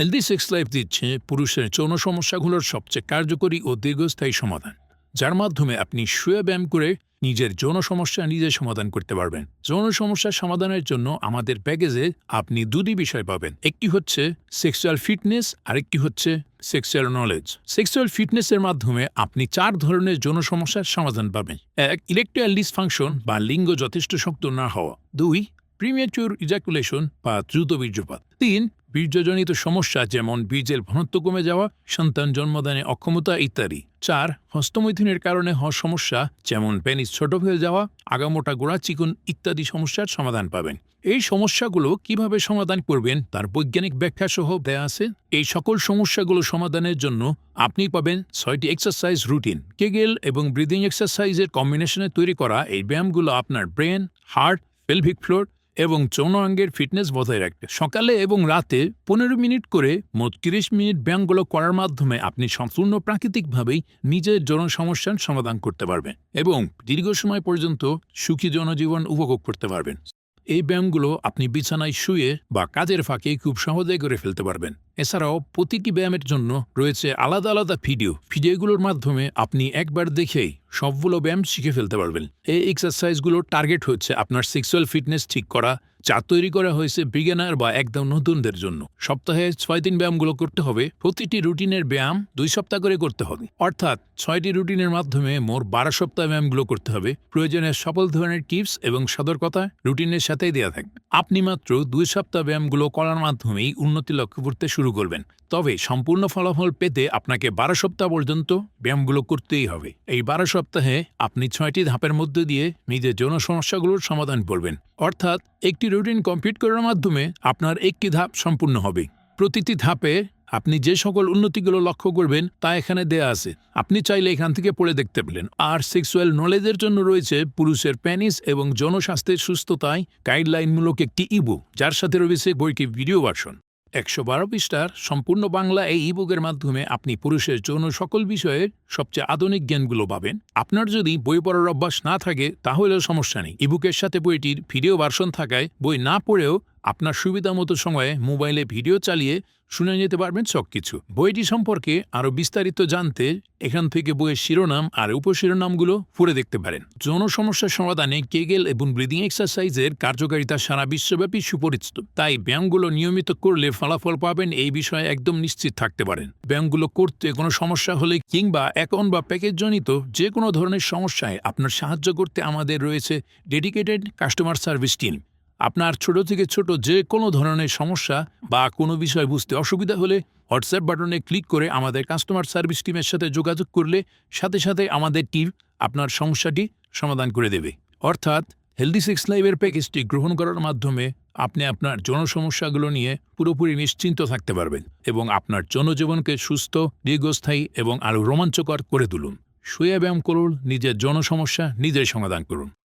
Healthy sex life দিচ্ছে পুরুষের যৌন সমস্যাগুলোর সবচেয়ে কার্যকরী ও দীর্ঘস্থায়ী সমাধান, যার মাধ্যমে আপনি শুয়ে ব্যায়াম করে নিজের যৌন সমস্যা নিজে সমাধান করতে পারবেন। যৌন সমস্যা সমাধানের জন্য আমাদের প্যাকেজে আপনি দুটি বিষয় পাবেন, একটি হচ্ছে সেক্সুয়াল ফিটনেস, আরেকটি হচ্ছে সেক্সুয়াল নলেজ। সেক্সুয়াল ফিটনেসের মাধ্যমে আপনি চার ধরনের যৌন সমস্যার সমাধান পাবেন। এক, ইলেকট্রিয়াল ডিসফাংশন বা লিঙ্গ যথেষ্ট শক্ত না হওয়া। দুই প্রিমেচুর ইজাকুলেশন বা দ্রুত বীর্যপাত। তিন বীর্যজনিত সমস্যা যেমন বীর্যের ঘনত্ব কমে যাওয়া, সন্তান জন্মদানে অক্ষমতা ইত্যাদি। চার, হস্তমৈথুনের কারণে হওয়া সমস্যা যেমন পেনিস ছোট হয়ে যাওয়া, আগামোটা গোড়া চিকুন ইত্যাদি সমস্যার সমাধান পাবেন। এই সমস্যাগুলো কীভাবে সমাধান করবেন তার বৈজ্ঞানিক ব্যাখ্যা সহ দেয়া আছে। এই সকল সমস্যাগুলো সমাধানের জন্য আপনি পাবেন ছয়টি এক্সারসাইজ রুটিন কেগেল এবং ব্রিদিং এক্সারসাইজের কম্বিনেশনে তৈরি করা এই ব্যায়ামগুলো আপনার ব্রেন হার্ট পেলভিক ফ্লোর এবং যৌনাঙ্গের ফিটনেস বজায় রাখতে। সকালে এবং রাতে পনেরো মিনিট করে মোট তিরিশ মিনিট ব্যায়ামগুলো করার মাধ্যমে আপনি সম্পূর্ণ প্রাকৃতিকভাবেই নিজের যৌন সমস্যার সমাধান করতে পারবেন এবং দীর্ঘ সময় পর্যন্ত সুখী জনজীবন উপভোগ করতে পারবেন। এই ব্যায়ামগুলো আপনি বিছানায় শুয়ে বা কাজের ফাঁকে খুব সহজে করে ফেলতে পারবেন। এছাড়াও প্রতিটি ব্যায়ামের জন্য রয়েছে আলাদা আলাদা ভিডিও। ভিডিওগুলোর মাধ্যমে আপনি একবার দেখেই সবগুলো ব্যায়াম শিখে ফেলতে পারবেন। এই এক্সারসাইজগুলোর টার্গেট হচ্ছে আপনার সেক্সুয়াল ফিটনেস ঠিক করা যা তৈরি করা হয়েছে বিজ্ঞানার বা একদম নতুনদের জন্য। সপ্তাহে ছয় দিন ব্যায়ামগুলো করতে হবে, প্রতিটি রুটিনের ব্যায়াম দুই সপ্তাহ করে করতে হবে। অর্থাৎ ছয়টি রুটিনের মাধ্যমে মোট বারো সপ্তাহ ব্যায়ামগুলো করতে হবে। প্রয়োজনে সকল ধরনের টিপস এবং সতর্কতা রুটিনের সাথেই দেওয়া থাকবে। আপনি মাত্র দুই সপ্তাহ ব্যায়ামগুলো করার মাধ্যমেই উন্নতি লক্ষ্য করতে শুরু করবেন। তবে সম্পূর্ণ ফলাফল পেতে আপনাকে বারো সপ্তাহ পর্যন্ত ব্যায়ামগুলো করতেই হবে। এই বারো সপ্তাহে আপনি ছয়টি ধাপের মধ্যে দিয়ে নিজের যৌন সমস্যাগুলোর সমাধান করবেন। অর্থাৎ একটি রুটিন কমপ্লিট করার মাধ্যমে আপনার একটি ধাপ সম্পূর্ণ হবে। প্রতিটি ধাপে আপনি যে সকল উন্নতিগুলো লক্ষ্য করবেন তা এখানে দেয়া আছে। আপনি চাইলে এখান থেকে পড়ে দেখতে পেলেন। আর সেক্সুয়াল নলেজের জন্য রয়েছে পুরুষের প্যানিস এবং জনস্বাস্থ্যের সুস্থতায় গাইডলাইনমূলক একটি ইবু যার সাথে রয়েছে বইকে ভিডিও ভার্সন। একশো বারো পৃষ্ঠার সম্পূর্ণ বাংলা এই ইবুকের মাধ্যমে আপনি পুরুষের যৌন সকল বিষয়ের সবচেয়ে আধুনিক জ্ঞানগুলো পাবেন। আপনার যদি বই পড়ার অভ্যাস না থাকে, তাহলেও সমস্যা নেই। ইবুকের সাথে বইটির ভিডিও ভার্সন থাকায় বই না পড়েও আপনার সুবিধা মতো সময়ে মোবাইলে ভিডিও চালিয়ে শুনে নিতে পারবেন সব কিছু বইটি সম্পর্কে আরও বিস্তারিত জানতে এখান থেকে বইয়ের শিরোনাম আর উপশিরোনামগুলো পড়ে দেখতে পারেন। যৌন সমাধানে কেগেল এবং ব্রিদিং এক্সারসাইজের কার্যকারিতা সারা বিশ্বব্যাপী সুপরিচিত। তাই ব্যায়ামগুলো নিয়মিত করলে ফলাফল পাবেন এই বিষয়ে একদম নিশ্চিত থাকতে পারেন। ব্যায়ামগুলো করতে কোনো সমস্যা হলে কিংবা অ্যাকাউন্ট বা প্যাকেজজনিত যে কোনো ধরনের সমস্যায় আপনার সাহায্য করতে আমাদের রয়েছে ডেডিকেটেড কাস্টমার সার্ভিস টিম। আপনার ছোট থেকে ছোট যে কোনো ধরনের সমস্যা বা কোনো বিষয় বুঝতে অসুবিধা হলে হোয়াটসঅ্যাপ বাটনে ক্লিক করে আমাদের কাস্টমার সার্ভিস টিমের সাথে যোগাযোগ করলে সাথে সাথে আমাদের টিম আপনার সমস্যাটি সমাধান করে দেবে। অর্থাৎ হেলদি সেক্স লাইভের প্যাকেজটি গ্রহণ করার মাধ্যমে আপনি আপনার যৌন সমস্যাগুলো নিয়ে পুরোপুরি নিশ্চিন্ত থাকতে পারবেন এবং আপনার জনজীবনকে সুস্থ, দীর্ঘস্থায়ী এবং আরও রোমাঞ্চকর করে তুলুন। শুয়ে ব্যায়াম করুন, নিজের জনসমস্যা সমস্যা নিজের সমাধান করুন।